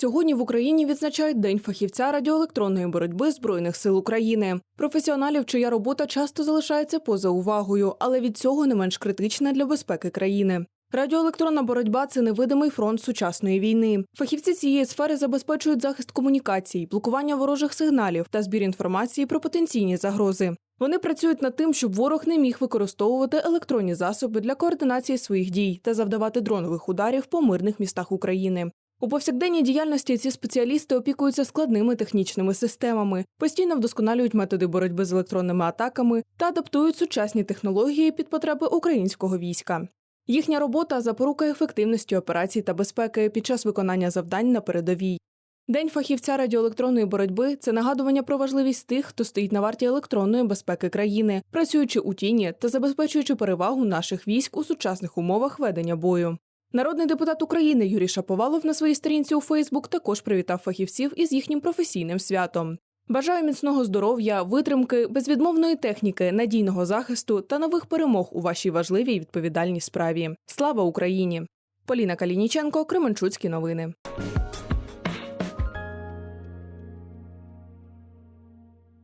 Сьогодні в Україні відзначають День фахівця радіоелектронної боротьби Збройних сил України. Професіоналів, чия робота часто залишається поза увагою, але від цього не менш критична для безпеки країни. Радіоелектронна боротьба це невидимий фронт сучасної війни. Фахівці цієї сфери забезпечують захист комунікацій, блокування ворожих сигналів та збір інформації про потенційні загрози. Вони працюють над тим, щоб ворог не міг використовувати електронні засоби для координації своїх дій та завдавати дронових ударів по мирних містах України. У повсякденній діяльності ці спеціалісти опікуються складними технічними системами, постійно вдосконалюють методи боротьби з електронними атаками та адаптують сучасні технології під потреби українського війська. Їхня робота запорука ефективності операцій та безпеки під час виконання завдань на передовій. День фахівця радіоелектронної боротьби це нагадування про важливість тих, хто стоїть на варті електронної безпеки країни, працюючи у тіні та забезпечуючи перевагу наших військ у сучасних умовах ведення бою. Народний депутат України Юрій Шаповалов на своїй сторінці у Фейсбук також привітав фахівців із їхнім професійним святом. Бажаю міцного здоров'я, витримки, безвідмовної техніки, надійного захисту та нових перемог у вашій важливій відповідальній справі. Слава Україні! Поліна Калініченко, Кременчуцькі новини.